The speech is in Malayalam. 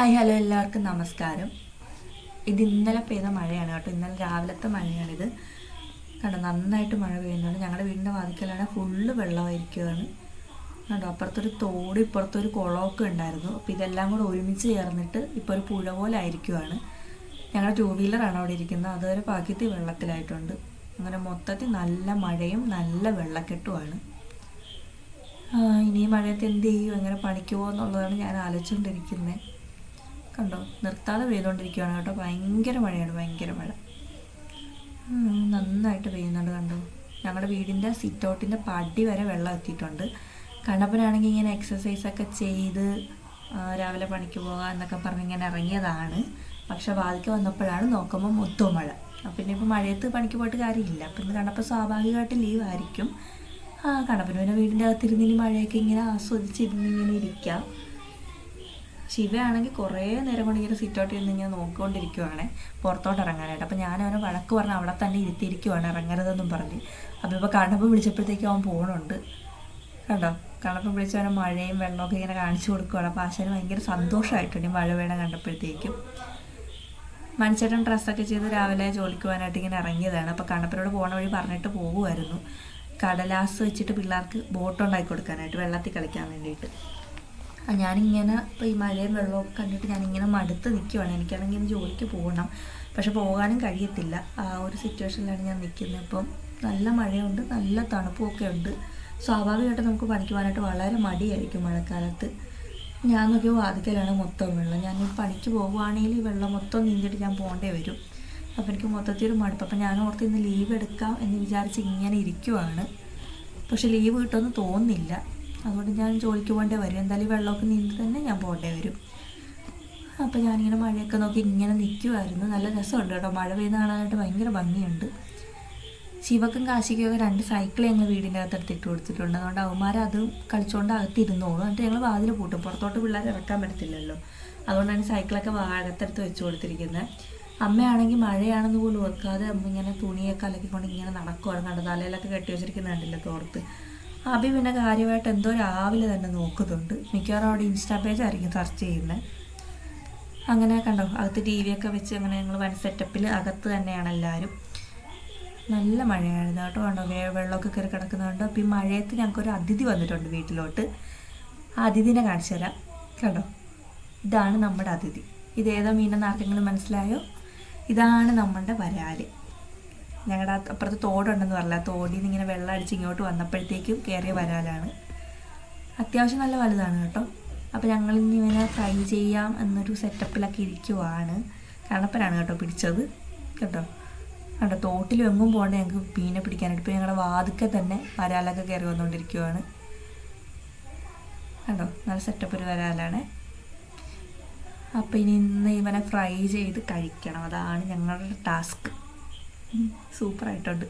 ഹായ് ഹലോ എല്ലാവർക്കും നമസ്കാരം. ഇത് ഇന്നലെ പെയ്ത മഴയാണ് കേട്ടോ. ഇന്നലെ രാവിലത്തെ മഴയാണിത്. കണ്ടോ നന്നായിട്ട് മഴ പെയ്യുന്നുണ്ട്. ഞങ്ങളുടെ വീടിന്റെ വാതിക്കലാണ് ഫുള്ള് വെള്ളമായിരിക്കുകയാണ് കണ്ടോ അപ്പുറത്തൊരു തോട് ഇപ്പുറത്തൊരു കുളമൊക്കെ ഉണ്ടായിരുന്നു. അപ്പോൾ ഇതെല്ലാം കൂടെ ഒരുമിച്ച് ചേർന്നിട്ട് ഇപ്പോൾ ഒരു പുഴ പോലെ ആയിരിക്കുവാണ്. ഞങ്ങളുടെ ടൂ വീലറാണ് അവിടെ ഇരിക്കുന്നത്. അതുവരെ പകുതി വെള്ളത്തിലായിട്ടുണ്ട്. അങ്ങനെ മൊത്തത്തിൽ നല്ല മഴയും നല്ല വെള്ളക്കെട്ടുമാണ് ഇനി മഴയത്ത് എന്ത് ചെയ്യും? എങ്ങനെ പണിക്ക് പോകുമെന്നുള്ളതാണ് ഞാൻ ആലോചിച്ചുകൊണ്ടിരിക്കുന്നത് കണ്ടോ? നിർത്താതെ പെയ്തുകൊണ്ടിരിക്കുകയാണ് കേട്ടോ. ഭയങ്കര മഴയാണ് ഭയങ്കര മഴ. നന്നായിട്ട് പെയ്യുന്നുണ്ട് കണ്ടോ. ഞങ്ങളുടെ വീടിന്റെ സിറ്റൗട്ടിന്റെ പടി വരെ വെള്ളം എത്തിയിട്ടുണ്ട്. കണ്ണപ്പനാണെങ്കിൽ ഇങ്ങനെ എക്സസൈസ് ഒക്കെ ചെയ്ത് രാവിലെ പണിക്ക് പോകാം എന്നൊക്കെ പറഞ്ഞ് ഇങ്ങനെ ഇറങ്ങിയതാണ്. പക്ഷെ വാതിക്ക് വന്നപ്പോഴാണ് നോക്കുമ്പോൾ മൊത്തം മഴ. അപ്പം പിന്നെ ഇപ്പോൾ മഴയത്ത് പണിക്ക് പോയിട്ട് കാര്യമില്ല. അപ്പം ഇന്ന് കണ്ടപ്പോൾ സ്വാഭാവികമായിട്ട് ലീവ് ആയിരിക്കും. ആ കണ്ണപ്പന് പിന്നെ വീടിന്റെ അകത്തിരുന്ന് ഇനി മഴയൊക്കെ ഇങ്ങനെ ആസ്വദിച്ചിരുന്ന് ഇങ്ങനെ ഇരിക്കാം. ശിവയാണെങ്കിൽ കുറേ നേരം കൊണ്ട് ഇങ്ങനെ സിറ്റ് ഔട്ട് ഇരുന്ന് ഇങ്ങനെ നോക്കിക്കൊണ്ടിരിക്കുവാണ്. പുറത്തോട്ട് ഇറങ്ങാനായിട്ട്. അപ്പം ഞാൻ അവനെ വഴക്ക് പറഞ്ഞ് അവിടെ തന്നെ ഇരുത്തിയിരിക്കുവാണ് ഇറങ്ങരുതെന്നും പറഞ്ഞ്. അപ്പം ഇപ്പോൾ കണ്ണപ്പം വിളിച്ചപ്പോഴത്തേക്കും അവൻ പോകണുണ്ട് കണ്ടോ? കണ്ണപ്പം വിളിച്ച് മഴയും വെള്ളമൊക്കെ ഇങ്ങനെ കാണിച്ചു കൊടുക്കുവാണ്. അപ്പോൾ ആശാന് ഭയങ്കര സന്തോഷമായിട്ടുണ്ട് മഴ വേണം കണ്ടപ്പോഴത്തേക്കും മനുഷ്യട്ടൻ ഡ്രസ്സൊക്കെ ചെയ്ത് രാവിലെ ജോലിക്ക് പോകാനായിട്ട് ഇങ്ങനെ ഇറങ്ങിയതാണ്. അപ്പോൾ കണ്ണപ്പനോട് പോണ വഴി പറഞ്ഞിട്ട് പോകുമായിരുന്നു കടലാസ് വെച്ചിട്ട് പിള്ളേർക്ക് ബോട്ട് ഉണ്ടാക്കി കൊടുക്കാനായിട്ട് വെള്ളത്തിൽ കളിക്കാൻ വേണ്ടിയിട്ട്. ഞാനിങ്ങനെ ഇപ്പോൾ ഈ മഴയും വെള്ളമൊക്കെ കണ്ടിട്ട് ഞാനിങ്ങനെ മടുത്ത് നിൽക്കുവാണ് എനിക്കാണെങ്കിൽ ഇന്ന് ജോലിക്ക് പോകണം. പക്ഷെ പോകാനും കഴിയത്തില്ല. ആ ഒരു സിറ്റുവേഷനിലാണ് ഞാൻ നിൽക്കുന്നത് ഇപ്പം നല്ല മഴയുണ്ട് നല്ല തണുപ്പുമൊക്കെ ഉണ്ട്. സ്വാഭാവികമായിട്ട് നമുക്ക് പണിക്ക് പോകാനായിട്ട് വളരെ മടിയായിരിക്കും മഴക്കാലത്ത്. ഞാൻ നോക്കിയ വാതിക്കലാണ് മൊത്തം വെള്ളം. ഞാൻ പണിക്ക് പോകുവാണെങ്കിൽ ഈ വെള്ളം മൊത്തം നീന്തിയിട്ട് ഞാൻ പോകേണ്ടി വരും. അപ്പോൾ എനിക്ക് മൊത്തത്തിൽ ഒരു മടുപ്പ്. അപ്പം ഞാൻ ഓർത്ത് ഇന്ന് ലീവ് എടുക്കാം എന്ന് വിചാരിച്ച് ഇങ്ങനെ ഇരിക്കുവാണ്. പക്ഷെ ലീവ് കിട്ടുമെന്ന് തോന്നുന്നില്ല. അതുകൊണ്ട് ഞാൻ ജോലിക്ക് പോകേണ്ടി വരും. എന്തായാലും വെള്ളമൊക്കെ നീന്തി തന്നെ ഞാൻ പോകേണ്ടി വരും. അപ്പോൾ ഞാനിങ്ങനെ മഴയൊക്കെ നോക്കി ഇങ്ങനെ നിൽക്കുമായിരുന്നു നല്ല രസമുണ്ട് കേട്ടോ. മഴ പെയ്യുന്ന കാണാനായിട്ട് ഭയങ്കര ഭംഗിയുണ്ട്. ശിവക്കും കാശിക്കും ഒക്കെ രണ്ട് സൈക്കിൾ ഞങ്ങൾ വീടിന്റെ അകത്ത് എടുത്തിട്ട് കൊടുത്തിട്ടുണ്ട്. അതുകൊണ്ട് അവന്മാർ അത് കളിച്ചുകൊണ്ട് അകത്തിരുന്നോളൂ എന്നിട്ട് ഞങ്ങൾ വാതിൽ പൂട്ടും. പുറത്തോട്ട് പിള്ളേർ ഇറക്കാൻ പറ്റത്തില്ലല്ലോ. അതുകൊണ്ടാണ് സൈക്കിളൊക്കെ വാഴത്തെടുത്ത് വെച്ച് കൊടുത്തിരിക്കുന്നത് അമ്മയാണെങ്കിൽ മഴയാണെന്ന് പോലും ഓർക്കാതെ അമ്മ ഇങ്ങനെ തുണിയൊക്കെ അലക്കിക്കൊണ്ട് ഇങ്ങനെ നടക്കുവാണ് കണ്ടോ തലയിലൊക്കെ കെട്ടി വെച്ചിരിക്കുന്ന കണ്ടില്ല തോർത്ത്. അഭി പിന്നെ കാര്യമായിട്ട് എന്തോ രാവിലെ തന്നെ നോക്കുന്നുണ്ട്. മിക്കവാറും അവിടെ ഇൻസ്റ്റാ പേജ് ആയിരിക്കും സെർച്ച് ചെയ്യുന്നത് അങ്ങനെ കണ്ടോ അകത്ത് ടി വി ഒക്കെ വെച്ച് അങ്ങനെ ഞങ്ങൾ വൺ സെറ്റപ്പിൽ അകത്ത് തന്നെയാണ് എല്ലാവരും നല്ല മഴയായിരുന്നു കേട്ടോ കണ്ടോ വേ വെള്ളമൊക്കെ കയറി കിടക്കുന്നുണ്ട് അപ്പോൾ ഈ മഴയത്ത് ഞങ്ങൾക്കൊരു അതിഥി വന്നിട്ടുണ്ട് വീട്ടിലോട്ട്. ആ അതിഥിനെ കാണിച്ചു തരാം. കണ്ടോ ഇതാണ് നമ്മുടെ അതിഥി. ഇതേതോ മീനെന്ന് ആർക്കെങ്കിലും മനസ്സിലായോ? ഇതാണ് നമ്മുടെ വരാൽ. ഞങ്ങളുടെ അപ്പുറത്ത് തോടുണ്ടെന്ന് പറഞ്ഞില്ല തോടിൽ നിന്ന് ഇങ്ങനെ വെള്ളം അടിച്ച് ഇങ്ങോട്ട് വന്നപ്പോഴത്തേക്കും കയറിയ വരാലാണ്. അത്യാവശ്യം നല്ല വലുതാണ് കേട്ടോ. അപ്പോൾ ഞങ്ങൾ ഇനി ഇവനെ ഫ്രൈ ചെയ്യാം എന്നൊരു സെറ്റപ്പിലൊക്കെ ഇരിക്കുവാണ്. കണപ്പനാണ് കേട്ടോ പിടിച്ചത്. കേട്ടോ? കേട്ടോ തോട്ടിൽ എങ്ങും പോകണ്ട ഞങ്ങൾക്ക് മീനെ പിടിക്കാനായിട്ട്. ഇപ്പോൾ ഞങ്ങളുടെ വാതുക്കെ തന്നെ വരാലൊക്കെ കയറി വന്നുകൊണ്ടിരിക്കുവാണ് കണ്ടോ? നല്ല സെറ്റപ്പ് ഒരു വരാലാണ്. അപ്പോൾ ഇനി ഇന്ന് ഇവനെ ഫ്രൈ ചെയ്ത് കഴിക്കണം. അതാണ് ഞങ്ങളുടെ ടാസ്ക് സൂപ്പറായിട്ടുണ്ട്.